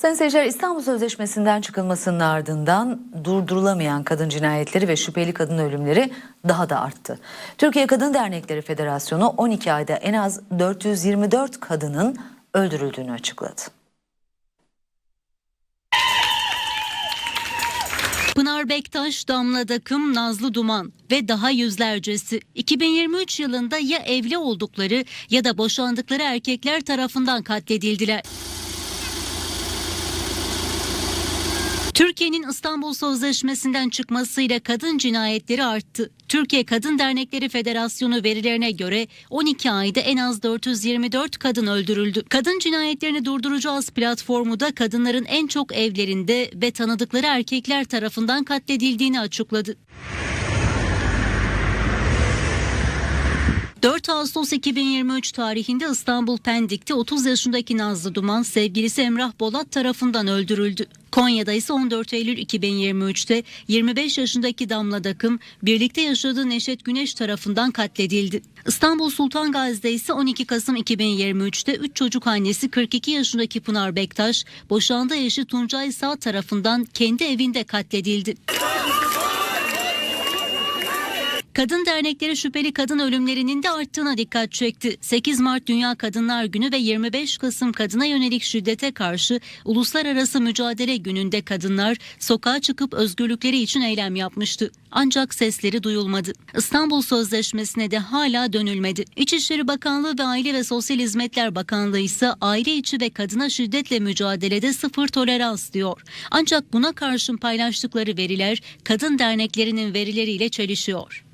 Sayın seyirciler İstanbul Sözleşmesi'nden çıkılmasının ardından durdurulamayan kadın cinayetleri ve şüpheli kadın ölümleri daha da arttı. Türkiye Kadın Dernekleri Federasyonu 12 ayda en az 424 kadının öldürüldüğünü açıkladı. Pınar Bektaş, Damla Dakım, Nazlı Duman ve daha yüzlercesi 2023 yılında ya evli oldukları ya da boşandıkları erkekler tarafından katledildiler. Türkiye'nin İstanbul Sözleşmesi'nden çıkmasıyla kadın cinayetleri arttı. Türkiye Kadın Dernekleri Federasyonu verilerine göre 12 ayda en az 424 kadın öldürüldü. Kadın cinayetlerini durduracağız platformu da kadınların en çok evlerinde ve tanıdıkları erkekler tarafından katledildiğini açıkladı. 4 Ağustos 2023 tarihinde İstanbul Pendik'te 30 yaşındaki Nazlı Duman sevgilisi Emrah Bolat tarafından öldürüldü. Konya'da ise 14 Eylül 2023'te 25 yaşındaki Damla Dakım birlikte yaşadığı Neşet Güneş tarafından katledildi. İstanbul Sultan Gazi'de ise 12 Kasım 2023'te 3 çocuk annesi 42 yaşındaki Pınar Bektaş boşandığı eşi Tuncay Sağ tarafından kendi evinde katledildi. Kadın dernekleri şüpheli kadın ölümlerinin de arttığına dikkat çekti. 8 Mart Dünya Kadınlar Günü ve 25 Kasım kadına yönelik şiddete karşı Uluslararası Mücadele Günü'nde kadınlar sokağa çıkıp özgürlükleri için eylem yapmıştı. Ancak sesleri duyulmadı. İstanbul Sözleşmesi'ne de hala dönülmedi. İçişleri Bakanlığı ve Aile ve Sosyal Hizmetler Bakanlığı ise aile içi ve kadına şiddetle mücadelede sıfır tolerans diyor. Ancak buna karşın paylaştıkları veriler kadın derneklerinin verileriyle çelişiyor.